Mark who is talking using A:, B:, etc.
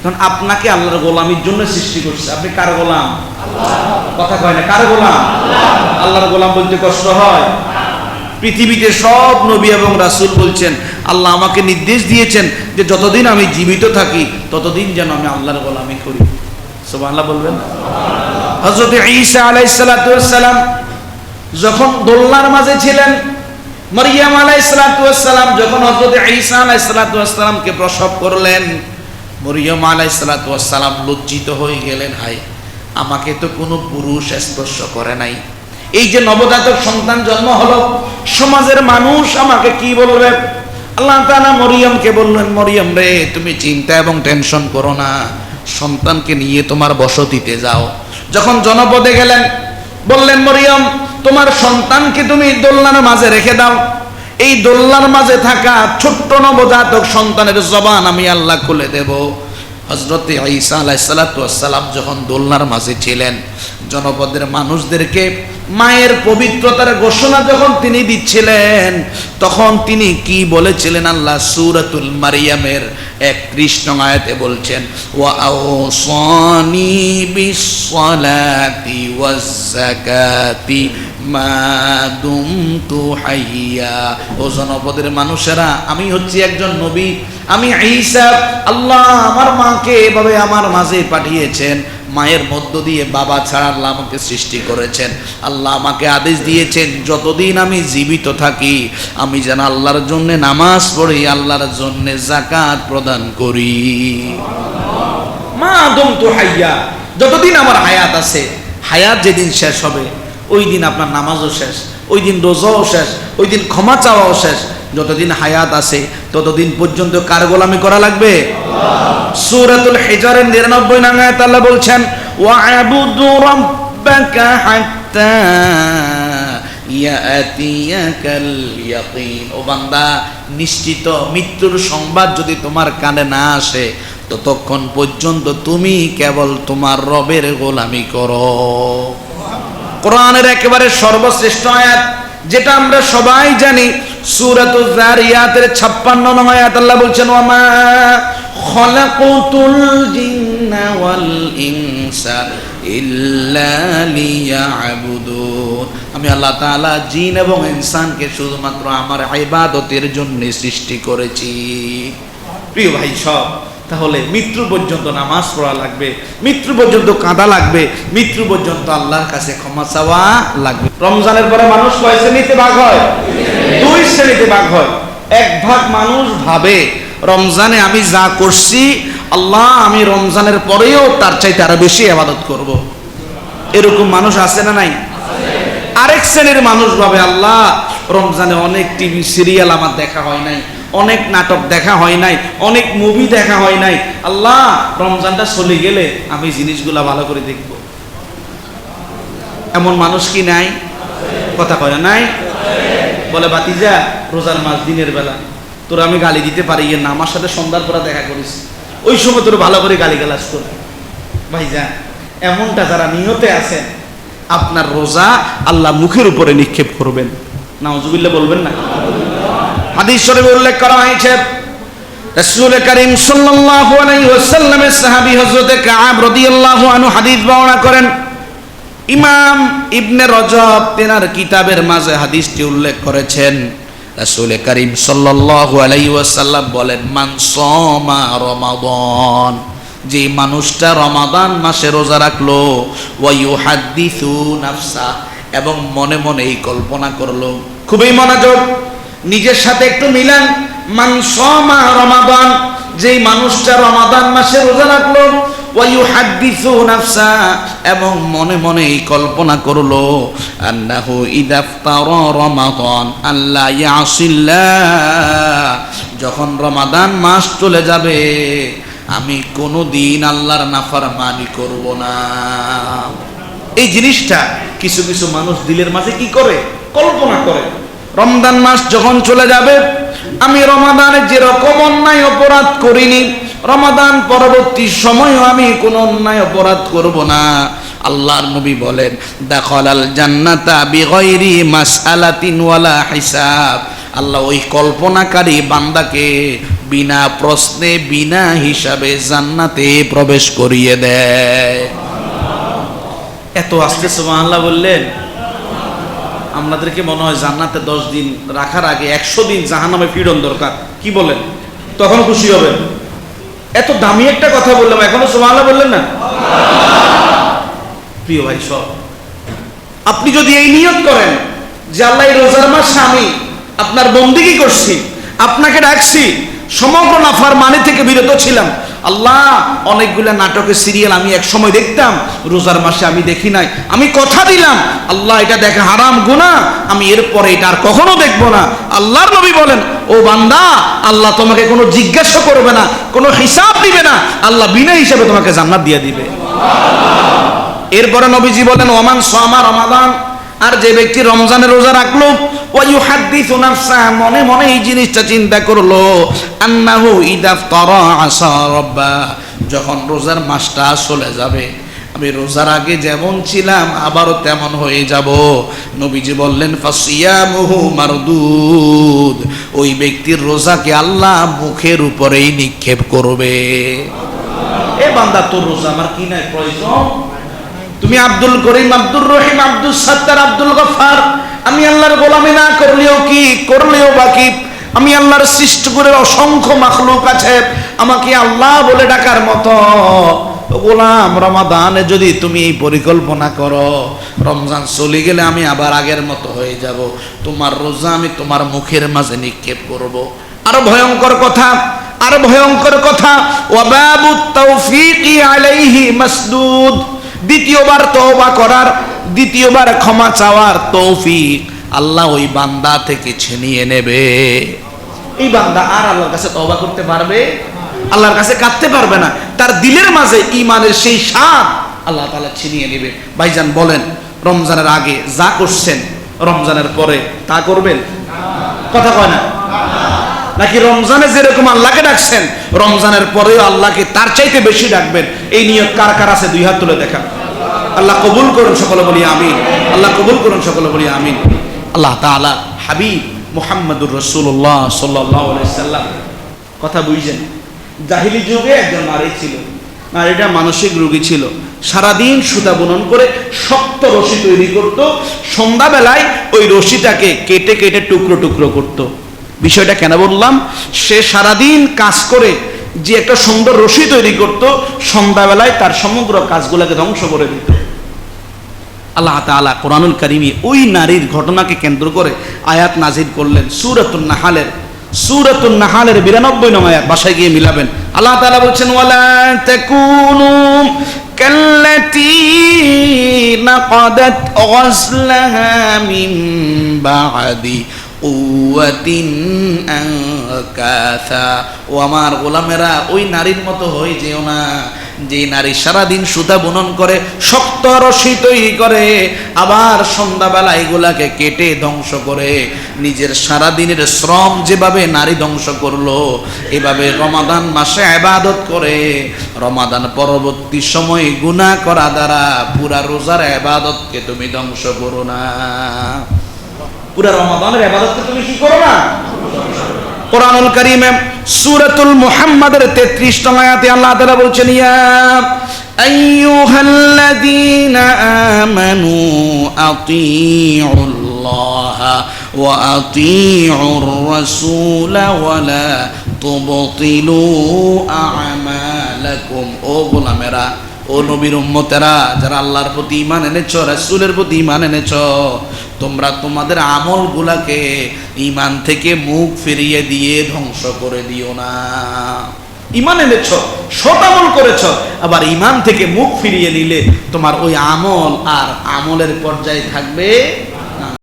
A: কারণ আপনাকে আল্লাহর গোলামির জন্য সৃষ্টি করছে। আপনি কার গোলাম? কথা কয় না, কার গোলাম? আল্লাহর গোলাম বলতে কষ্ট হয়। পৃথিবীতে সব নবী এবং রাসূল বলছেন, আল্লাহ আমাকে নির্দেশ দিয়েছেন যে যতদিন আমি জীবিত থাকি, ততদিন যেন আমি আল্লাহর গোলামি করি। সুবহানাল্লাহ বলবেন? হযরত ঈসা আলাইহিস সালাম যখন দোলনার মাঝে ছিলেন, মরিয়াম আলাইসালাম যখন হজরত ঈসা আলাইসালামকে প্রসব করলেন মরিয়ম আলাইসালাম লজ্জিত হয়ে গেলেন হাই আমাকে তো কোনো পুরুষ স্পর্শ করে নাই। এই যে নবজাতক সন্তান জন্ম হলো, সমাজের মানুষ আমাকে কি বলবে? আল্লাহ তাআলা মরিয়মকে বললেন, মরিয়ম রে, তুমি চিন্তা এবং টেনশন করো না। সন্তানকে নিয়ে তোমার বসতিতে যাও। যখন জনপদে গেলেন, বললেন, মরিয়ম, তোমার সন্তানকে তুমি দোলনার মাঝে রেখে দাও। এই দোলনার মাঝে থাকা ছোট্ট নবজাতক সন্তানের জবান আমি আল্লাহ খুলে দেব। হজরতে ঈসা আলাইসালাম যখন দোলনার মাঝে ছিলেন, জনপদের মানুষদেরকে মায়ের পবিত্রতার ঘোষণা যখন তিনি দিচ্ছিলেন, তখন তিনি কি বলেছিলেন আল্লাহ? সুরাতুল মারিয়ামের এক কৃষ্ণ আয়াতে বলছেন, ওয়া ও জনপদের মানুষেরা, আমি হচ্ছি একজন নবী। আমি আল্লাহ আমার মাকে এভাবে আমার মাঝে পাঠিয়েছেন। মায়ের মধ্য দিয়ে বাবা ছাড়া আল্লাহ আমাকে সৃষ্টি করেছেন। আল্লাহ আমাকে আদেশ দিয়েছেন, যতদিন আমি জীবিত থাকি, আমি যেন আল্লাহর জন্য নামাজ পড়ি, আল্লাহর জন্য জাকাত প্রদান করি। মা দম তো হাইয়া, যতদিন আমার হায়াত আছে, হায়াত যেদিন শেষ হবে ওই দিন আপনার নামাজও শেষ, ওই দিন রোজাও শেষ, ওই দিন ক্ষমা চাওয়াও শেষ। যতদিন হায়াত আছে, ততদিন পর্যন্ত কার গোলামি করা লাগবে? সূরাতুল হিজরের 99 নং আয়াত আল্লাহ বলছেন ও বান্দা, নিশ্চিত মৃত্যুর সংবাদ যদি তোমার কানে না আসে, ততক্ষণ পর্যন্ত তুমি কেবল তোমার রবের গোলামি করো। কোরআনের একেবারে সর্বশ্রেষ্ঠ আয়াত, যেটা আমরা সবাই জানি, সূরাতুজ জারিয়াতের 56 নং আয়াত। আল্লাহ বলছেন, ওয়ামা খলাকুতুল জিন্না ওয়াল ইনসা ইল্লা লিয়াবুদুন। আমি আল্লাহ তাআলা জিন এবং ইনসানকে শুধুমাত্র আমার ইবাদতের জন্য সৃষ্টি করেছি। প্রিয় ভাই, সব তাহলে মৃত্যু পর্যন্ত নামাজ পড়া লাগবে, মৃত্যু পর্যন্ত কাঁদা লাগবে, মৃত্যু পর্যন্ত আল্লাহর কাছে ক্ষমা চাওয়া লাগবে। রমজানের পরে মানুষ কয় শ্রেণীতে ভাগ হয়? দুই শ্রেণীতে ভাগ হয়। এক ভাগ মানুষ ভাবে, রমজানে আমি যা করছি, আল্লাহ আমি রমজানের পরেও তার চাইতে আরও বেশি আবাদত করব। এরকম মানুষ আছে না নাই? আরেক শ্রেণির মানুষ ভাবে, আল্লাহ, রমজানে অনেক টিভি, সিরিয়াল আমার দেখা হয় নাই। অনেক নাটক দেখা হয় নাই, অনেক মুভি দেখা হয় নাই। আল্লাহ, রমজানটা চলে গেলে আমি জিনিসগুলা ভালো করে দেখব। এমন মানুষ কি নাই? কথা কয় নাই? বলে বাতিজা রোজার মাস দিনের বেলা, তোর আমি গালি দিতে পারি না, আমার সাথে সন্ধ্যার পরে দেখা করিস। ওই সময় তোর ভালো করে গালি গালাস কর ভাইজা এমনটা যারা নিয়তে আছেন, আপনার রোজা আল্লাহ মুখের উপরে নিক্ষেপ করবেন। নাউজুবিল্লাহ বলবেন না? হাদিস শরীফে উল্লেখ করা হয়েছে, রাসূল করিম সাল্লাল্লাহু আলাইহি ওয়াসাল্লামের সাহাবী হযরতে কাআব রাদিয়াল্লাহু আনহু হাদিস বর্ণনা করেন, ইমাম ইবনে রজব তেনার কিতাবের মাঝে হাদিসটি উল্লেখ করেছেন, রাসূল করিম সাল্লাল্লাহু আলাইহি ওয়াসাল্লাম বলেন, মান সামা রমাদান যে মানুষটা রমাদান মাসে রোজা রাখল, ওয়া ইউহাদ্দিসু নাফসা এবং মনে মনে এই কল্পনা করল। খুবই মনোযোগ নিজের সাথে একটু মিলান। মান সমা রমাদান, যেই মানুষটা রমাদান মাসে রোজা রাখল এবং মনে মনে এই কল্পনা করল আল্লাহ যখন রমাদান মাস চলে যাবে, আমি কোনো দিন আল্লাহর নাফার মানি করব না। এই জিনিসটা কিছু কিছু মানুষ দিলের মাঝে কি করে? কল্পনা করে। রমজান মাস যখন চলে যাবে, আমি রমাদানে যেরকম অন্যায় অপরাধ করিনি, রমাদান পরবর্তী সময়ও আমি কোনো অন্যায় অপরাধ করব না। আল্লাহর নবী বলেন দাখল আল জান্নাতা বিগয়রি মাসআলাতিন ওয়ালা হিসাব। আল্লাহ ওই কল্পনাকারী বান্দাকে বিনা প্রশ্নে, বিনা হিসাবে জান্নাতে প্রবেশ করিয়ে দেয়। এত আসতে সুবহানাল্লাহ বললেন। আমাদেরকে মনে হয় জান্নাতে দশ দিন রাখার আগে একশো দিন জাহান্নামে পীড়ন দরকার। কি বলেন? তখন খুশি হবেন। এত দামি একটা কথা বললাম, এখনও সুবহানাল্লাহ বললেন না? প্রিয় ভাই সব আপনি যদি এই নিয়ত করেন যে আল্লাহ রোজার মাসে আমি আপনার বন্দিগি করছি, আপনাকে ডাকছি, সমগ্র নাফার মানে থেকে বিরত ছিলাম আল্লাহ, অনেকগুলো নাটকের সিরিয়াল আমি এক সময় দেখতাম, রোজার মাসে আমি দেখি নাই। আমি কথা দিলাম, আল্লাহ, এটা দেখা হারাম গুনাহ, আমি এরপরে এটা আর কখনো দেখব না। আল্লাহর নবী বলেন, ও বান্দা, আল্লাহ তোমাকে কোনো জিজ্ঞাসা করবে না, কোনো হিসাব দিবে না, আল্লাহ বিনা হিসাবে তোমাকে জান্নাত দিয়ে দিবে। এরপরে নবীজি বলেন, ওমান সোমা রমাদান আর যে ব্যক্তি রমজানের রোজা রাখল মনে মনে এই জিনিসটা চিন্তা করল, আন্নাহু যখন রোজার মাসটা চলে যাবে, আমি রোজার আগে যেমন ছিলাম, আবারও তেমন হয়ে যাব। নবীজি বললেন, ফাসিয়ামুহু মারদুদ, ওই ব্যক্তির রোজাকে আল্লাহ মুখের উপরেই নিক্ষেপ করবে। এ বান্দা, তোর রোজা আমার কি নাই, প্রয়োজন? তুমি আব্দুল করিম, আব্দুর রহিম, আব্দুল সত্তার, আব্দুল গফার। আমি আল্লাহর গোলামি না করলেও কি, করলেও বাকি আমি আল্লাহর সৃষ্টি করে অসংখ্য মাখলুক আছে। আমাকে আল্লাহ বলে ডাকার মতো। গোলাম রমাদানে যদি তুমি এই পরিকল্পনা করো, রমজান চলে গেলে আমি আবার আগের মতো হয়ে যাব। তোমার রোজা আমি তোমার মুখের মাঝে নিক্ষেপ করব। আরও ভয়ঙ্কর কথা, আরও ভয়ঙ্কর কথা ওয়াবাবু তাওফিকি আলাইহি মাসদুদ। দ্বিতীয়বার তওবা করার, দ্বিতীয়বার ক্ষমা চাওয়ার তৌফিক আল্লাহ ওই বান্দা থেকে ছিনিয়ে নেবে। এই বান্দা আর আল্লাহর কাছে তওবা করতে পারবে? আল্লাহর কাছে কাঁদতে পারবে না। তার দিলের মাঝে ইমানের সেই স্বাদ আল্লাহ তাআলা ছিনিয়ে নেবে। ভাইজান বলেন, রমজানের আগে যা করছেন, রমজানের পরে তা করবেন? কথা কয় না। নাকি রমজানে যেরকম আল্লাহকে ডাকছেন, রমজানের পরেও আল্লাহকে তার চাইতে বেশি ডাকবেন? এই নিয়ত কার কার আছে? দুই হাত তুলে দেখা আল্লাহ কবুল করুন সকলে বলি আমিন। আল্লাহ কবুল করুন সকলে বলি আমিন। আল্লাহ তাআলা হাবিব মোহাম্মদুর রসুল্লাহ সাল্লাম কথা বুঝছেন জাহিলি যুগে একজন নারী ছিল। নারীটা মানসিক রোগী ছিল। সারাদিন সুতা বুনন করে শক্ত রশি তৈরি করত। সন্ধ্যাবেলায় ওই রশিটাকে কেটে কেটে টুকরো টুকরো করতো। বিষয়টা কেন বললাম? সে সারাদিন কাজ করে যে একটা সুন্দর রশি তৈরি করত, সন্ধ্যাবেলায় তার সমগ্র কাজগুলোকে ধ্বংস করে দিত। আল্লাহ তাআলা কোরআনুল কারিমি ওই নারীর ঘটনাকে কেন্দ্র করে আয়াত নাজির করলেন। সুরাতুন নাহালের সুরাতুন নাহালের বিরানব্বই নং আয়াত বাসায় গিয়ে মিলাবেন। আল্লাহ তাআলা বলছেন কাল্লাতী নাকাদাত গসলাহা মিন বাদি। কুওয়াতিন আনকাসা। ও আমার গোলামেরা, ওই নারীর মতো হয়ে যেও না। যে নারী সারাদিন সুতা বুনন করে, শক্ত রশি তৈরি করে, আবার সন্ধ্যাবেলা এগুলাকে কেটে ধ্বংস করে। নিজের সারাদিনের শ্রম যেভাবে নারী ধ্বংস করল, এভাবে রমাদান মাসে আবাদত করে। রমাদান পরবর্তী সময় গুনাহ করা দ্বারা পুরা রোজার আবাদতকে তুমি ধ্বংস করো না। পুরা রমাদানের ইবাদতকে তুমি কি করো না? কোরআনুল কারীমে সূরাতুল মুহাম্মাদের 33 নং আয়াতে আল্লাহ তাআলা বলছেন, ইয়া আইয়ুহাল্লাযীনা আমানু আতিউল্লাহা ওয়া আতিউর রাসূলা ওয়া লা তুবতিলু আমালাকুম। ও গোলামেরা ও নবীর উম্মতেরা, যারা আল্লাহর প্রতি ইমান এনেছ, রাসূলের প্রতি ইমান এনেছ, তোমরা তোমাদের আমলগুলাকে ইমান থেকে মুখ ফিরিয়ে দিয়ে ধ্বংস করে দিও না। ইমান এনেছ, সৎ আমল করেছ, আবার ইমান থেকে মুখ ফিরিয়ে নিলে তোমার ওই আমল আর আমলের পর্যায়ে থাকবে